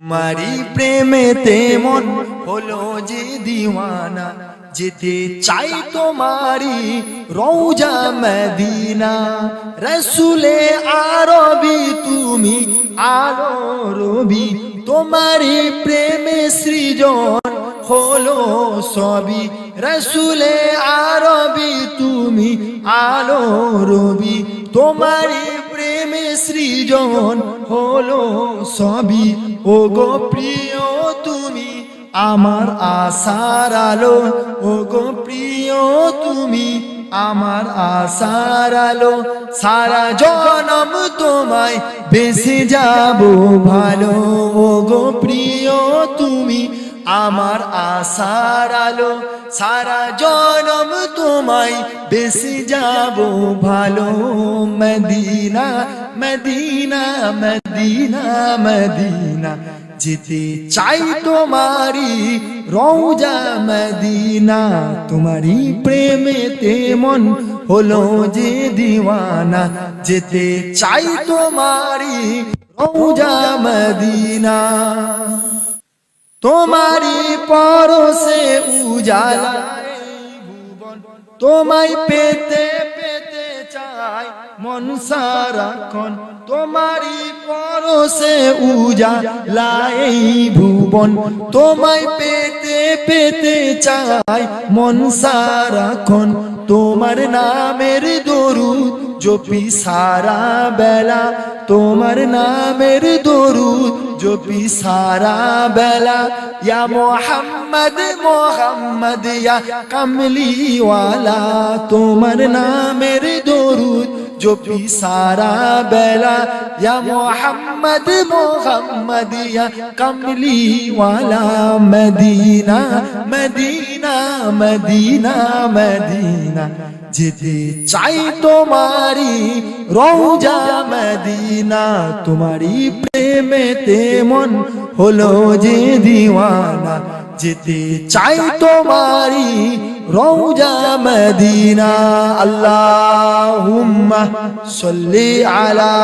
মারি প্রেমেতে মন হলো যে দিওয়ানা যেতে চাই তোমারি রৌজা মদিনা। রসুলে আরবি তুমি আলো রবি তোমারি প্রেমে সৃজন হলো সবই। রসুলে আরবি তুমি আলো রবি তোমারি সৃজন হলো সবই। ও গো প্রিয়, তুমি আমার আশার আলো। ও গো প্রিয়, তুমি আমার আশার আলো। সারা জনম তোমায় বেশি যাব ভালো। ও গো প্রিয় আমার আশার আলো, সারা জনম তোমায় বেশি যাব ভালো। মদিনা মদিনা মদিনা মদিনা, যেতে চাই তোমারি রৌজা মদিনা। তোমারি প্রেমেতে মন হলো যে দিওয়ানা, যেতে চাই তোমারি রৌজা মদিনা। তোমারি পরশে উজালা তোমায় পেতে পেতে চাই মন সারাক্ষণ তোমারি পরশে উজালা এই ভুবন। তোমায় পেতে পেতে চাই মন সারাক্ষণ তোমার নামের দরুদ, জপি সারা বেলা। তোমার নামের দরুদ, জপি সারা বেলা। ইয়া মোহাম্মদ মোহাম্মদ, ইয়া কামলিওয়ালা। তোমার নামের দরুদ জপি সারা বেলা ইয়া মোহাম্মদ মোহাম্মদ ইয়া কামলিওয়ালা মদিনা মদিনা মদিনা মদিনা যেতে চাই তোমারি রৌজা মদিনা তোমারি প্রেমেতে মন হলো যে দিওয়ানা যেতে চাই তোমারি রৌজা মদিনা। আল্লাহ সাল্লি আলা